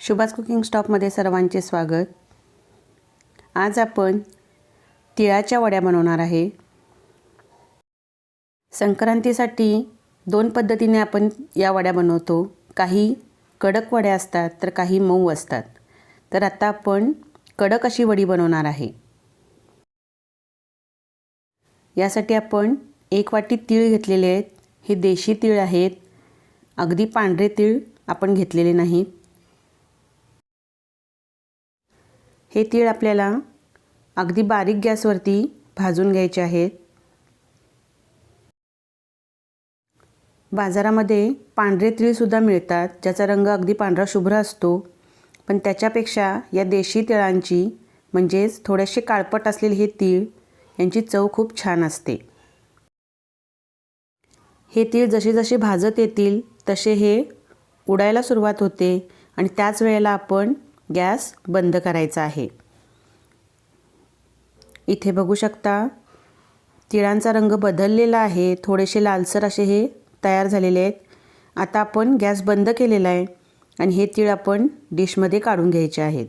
शुभास cooking स्टॉपमध्ये सर्वांचे स्वागत. आज आपण तिळाच्या वड्या बनवणार आहे. संक्रांतीसाठी दोन पद्धतीने आपण या वड्या बनवतो. काही कडक वड्या असतात तर काही मऊ असतात. तर आता आपण कडक अशी वडी बनवणार आहे. यासाठी आपण एक वाटी तीळ घेतलेले आहेत. हे देशी तीळ आहेत. अगदी पांढरे तीळ आपण घेतलेले नाहीत. हे तीळ आपल्याला अगदी बारीक गॅसवरती भाजून घ्यायचे आहेत. बाजारामध्ये पांढरे तीळसुद्धा मिळतात ज्याचा रंग अगदी पांढरा शुभ्र असतो. पण त्याच्यापेक्षा या देशी तिळांची म्हणजेच थोडेसे काळपट असलेले हे तीळ यांची चव खूप छान असते. हे तीळ जसे जसे भाजत येतील तसे हे उडायला सुरुवात होते आणि त्याच वेळेला आपण गॅस बंद करायचा आहे. इथे बघू शकता तिळांचा रंग बदललेला आहे. थोडेसे लालसर असे हे तयार झालेले आहेत. आता आपण गॅस बंद केलेला आहे आणि हे तीळ आपण डिशमध्ये काढून घ्यायचे आहेत.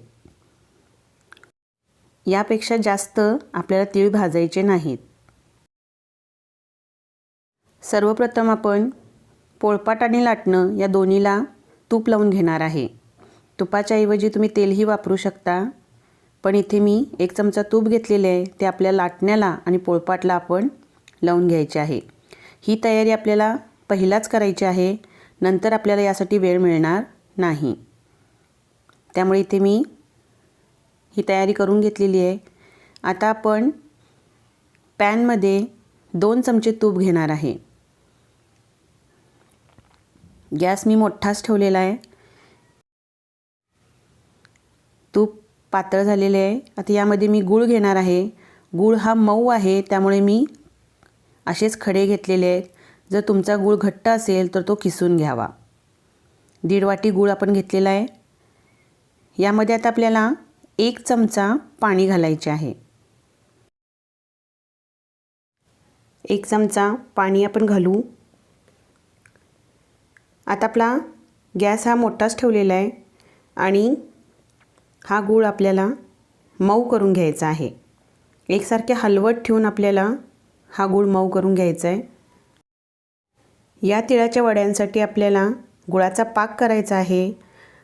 यापेक्षा जास्त आपल्याला तीळ भाजायचे नाहीत. सर्वप्रथम आपण पोळपाट आणि लाटणं या दोन्हीला तूप लावून घेणार आहे. तुपाच्या ऐवजी तुम्ही तेलही वापरू शकता. पण इथे मी एक चमचा तूप घेतलेले आहे. ते आपल्या लाटण्याला आणि पोळपाटला आपण लावून घ्यायचे आहे. ही तयारी आपल्याला पहिलाच करायची आहे. नंतर आपल्याला यासाठी वेळ मिळणार नाही. त्यामुळे इथे मी ही तयारी करून घेतलेली आहे. आता आपण पॅनमध्ये दोन चमचे तूप घेणार आहे. गॅस मी मोठाच ठेवलेला आहे. तूप पातळ झालेले आहे. आता यामध्ये मी गूळ घेणार आहे. गूळ हा मऊ आहे त्यामुळे मी असेच खडे घेतलेले आहेत. जर तुमचा गूळ घट्ट असेल तर तो किसून घ्यावा. दीड वाटी गूळ आपण घेतलेला आहे. यामध्ये आता आपल्याला एक चमचा पाणी घालायचे आहे. एक चमचा पाणी आपण घालू. आता आपला गॅस हा मोठाच ठेवलेला आहे आणि हा गूळ आपल्याला मऊ करून घ्यायचा आहे. एकसारख्या हलवट ठेवून आपल्याला हा गूळ मऊ करून घ्यायचा आहे. या तिळाच्या वड्यांसाठी आपल्याला गुळाचा पाक करायचा आहे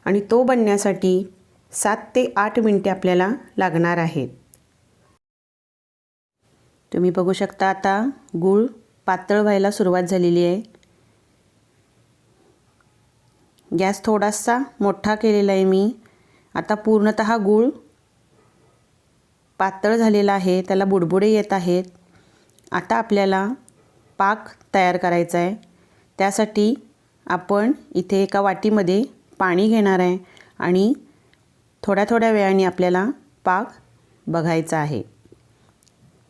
आणि तो बनण्यासाठी सात ते आठ मिनटे आपल्याला लागणार आहेत. तुम्ही बघू शकता आता गूळ पातळ व्हायला सुरुवात झालेली आहे. गॅस थोडासा मोठा केलेला आहे मी. आता पूर्णत गूळ पातळ झालेला आहे त्याला बुडबुडे येत आहेत. आता आपल्याला पाक तयार करायचा आहे. त्यासाठी आपण इथे एका वाटीमध्ये पाणी घेणार आहे आणि थोड्या थोड्या वेळाने आपल्याला पाक बघायचा आहे.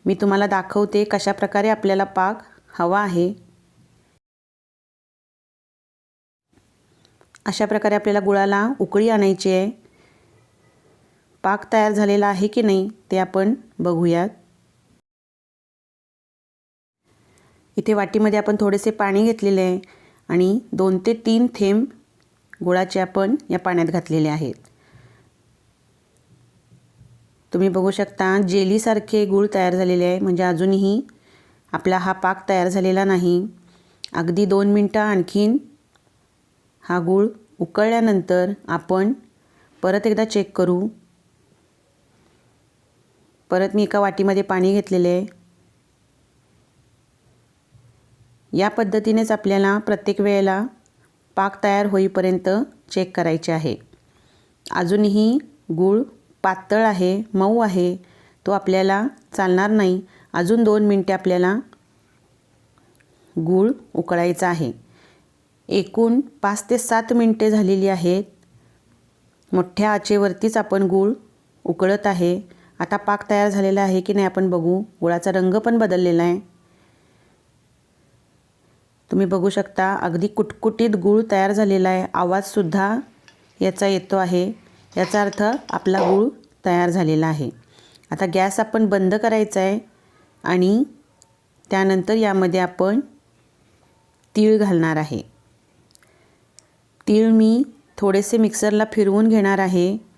मी तुम्हाला दाखवते कशा प्रकारे आपल्याला पाक हवा आहे. अशा प्रकारे आपल्याला गुळाला उकळी आणायची आहे. पाक तयार झालेला आहे की नाही ते आपण बघूयात. इथे वाटीमध्ये आपण थोडेसे पाणी घेतलेले आहे आणि दोन ते तीन थेंब गुळाचे आपण या पाण्यात घातलेले आहेत. तुम्ही बघू शकता जेलीसारखे गूळ तयार झालेले आहे. म्हणजे अजूनही आपला हा पाक तयार झालेला नाही. अगदी दोन मिनटं आणखीन हा गूळ उकळल्यानंतर आपण परत एकदा चेक करू. परत मी एका वाटीमध्ये पाणी घेतलेले आहे. या पद्धतीनेच आपल्याला प्रत्येक वेळेला पाक तयार होईपर्यंत चेक करायचे आहे. अजूनही गूळ पातळ आहे मऊ आहे तो आपल्याला चालणार नाही. अजून दोन मिनटे आपल्याला गूळ उकळायचा आहे. एकूण पाच ते सात मिनटे झालेली आहेत. मोठ्या आचेवरतीच आपण गूळ उकळत आहे. आता पाक तयार झालेला आहे की नाही आपण बघू. गुळाचा रंग पण बदललेला आहे. तुम्ही बघू शकता अगदी कुटकुटीत गूळ तयार झालेला आहे. आवाजसुद्धा याचा येतो आहे. याचा अर्थ आपला गूळ तयार झालेला आहे. आता गॅस आपण बंद करायचा आहे आणि त्यानंतर यामध्ये आपण तीळ घालणार आहे. तीळ मी थोडेसे मिक्सरला फिरवून घेणार आहे.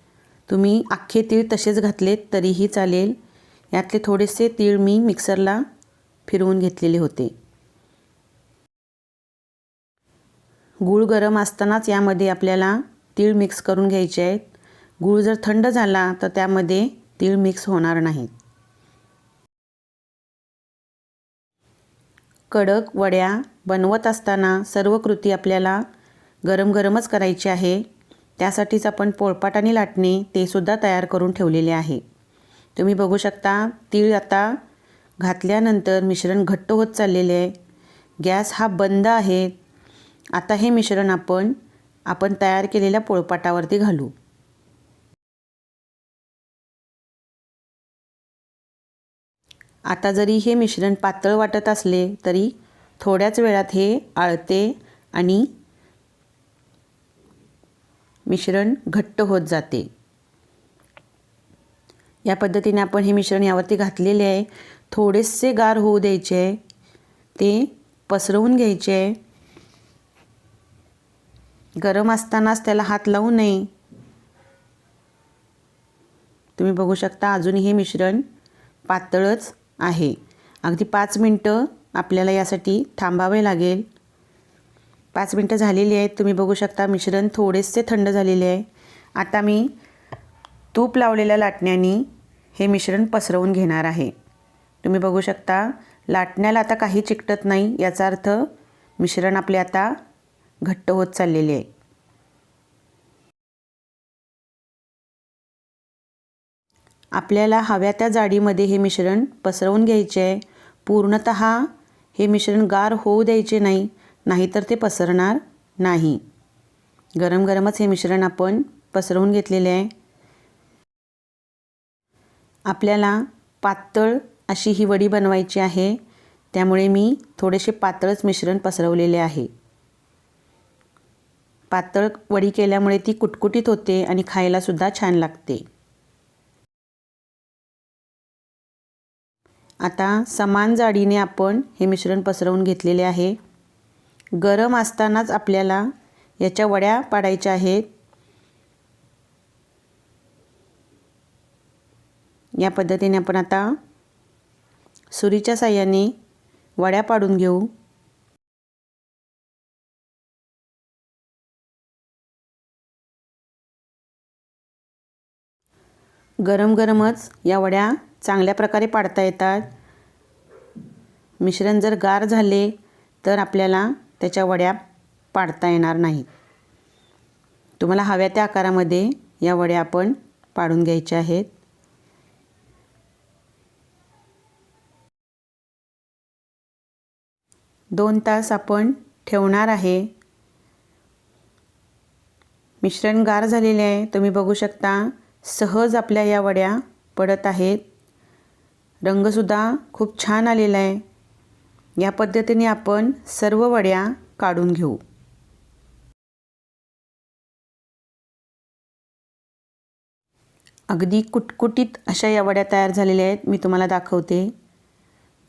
तुम्ही अख्खे तीळ तसेच घातलेत तरीही चालेल. यातले थोडेसे तीळ मी मिक्सरला फिरवून घेतलेले होते. गूळ गरम असतानाच यामध्ये आपल्याला तीळ मिक्स करून घ्यायचे आहेत. गूळ जर थंड झाला तर त्यामध्ये तीळ मिक्स होणार नाहीत. कडक वड्या बनवत असताना सर्व कृती आपल्याला गरम गरमच करायची आहे. त्यासाठीच आपण पोळपाट आणि लाटणे ते सुद्धा तयार करून ठेवलेले आहे. तुम्ही बघू शकता तीळ आता घातल्यानंतर मिश्रण घट्ट होत चाललेले आहे. गॅस हा बंद आहे. आता हे मिश्रण आपण आपण तयार केलेल्या पोळपाटावरती घालू. आता जरी हे मिश्रण पातळ वाटत असले तरी थोड्याच वेळात हे आळते आणि मिश्रण घट्ट होत जाते. या पद्धतीने आपण हे मिश्रण यावरती घातलेले आहे. थोडेसे गार होऊ द्यायचे आहे. ते पसरवून घ्यायचे आहे. गरम असतानाच त्याला हात लावू नये. तुम्ही बघू शकता अजूनही हे मिश्रण पातळच आहे. अगदी पाच मिनटं आपल्याला यासाठी थांबावे लागेल. पाच मिनटं झालेली आहेत. तुम्ही बघू शकता मिश्रण थोडेसे थंड झालेले आहे. आता मी तूप लावलेल्या लाटण्याने हे मिश्रण पसरवून घेणार आहे. तुम्ही बघू शकता लाटण्याला आता काही चिकटत नाही. याचा अर्थ मिश्रण आपले आता घट्ट होत चाललेले आहे. आपल्याला हव्या त्या जाडीमध्ये हे मिश्रण पसरवून घ्यायचे आहे. पूर्णत हे मिश्रण गार होऊ द्यायचे नाही. नाहीतर ते पसरणार नाही. गरम गरमच हे मिश्रण आपण पसरवून घेतलेले आहे. आपल्याला पातळ अशी ही वडी बनवायची आहे. त्यामुळे मी थोडेसे पातळच मिश्रण पसरवलेले आहे. पातळ वडी केल्यामुळे ती कुटकुटीत होते आणि खायलासुद्धा छान लागते. आता समान जाडीने आपण हे मिश्रण पसरवून घेतलेले आहे. गरम असतानाच आपल्याला याच्या वड्या पाडायच्या आहेत. या पद्धतीने आपण आता सुरीच्या साह्याने वड्या पाडून घेऊ. गरम गरमच या वड्या चांगल्या प्रकारे पाडता येतात. मिश्रण जर गार झाले तर आपल्याला त्याच्या वड्या पाडता येणार नाहीत तुम्हाला हव्या त्या आकारामध्ये या वड्या आपण पाडून घ्यायच्या आहेत. दोन तास आपण ठेवणार आहे. मिश्रण गार झालेले आहे. तुम्ही बघू शकता सहज आपल्या या वड्या पडत आहेत. रंगसुद्धा खूप छान आलेला आहे. या पद्धतीने आपण सर्व वड्या काढून घेऊ. अगदी कुटकुटीत अशा या वड्या तयार झालेल्या आहेत मी तुम्हाला दाखवते.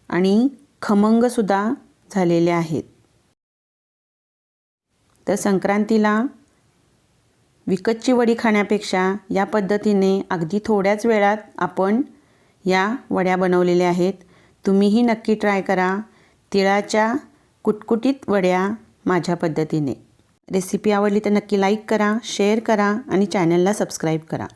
आणि खमंगसुद्धा झालेल्या आहेत. तर संक्रांतीला विकतची वडी खाण्यापेक्षा या पद्धतीने अगदी थोड्याच वेळात आपण या वड्या बनवलेल्या आहेत. तुम्हीही नक्की ट्राय करा. तिळाच्या कुटकुटीत वड्या माझ्या पद्धतीने. रेसिपी आवडली तर नक्की लाईक करा शेअर करा आणि चॅनलला सबस्क्राईब करा.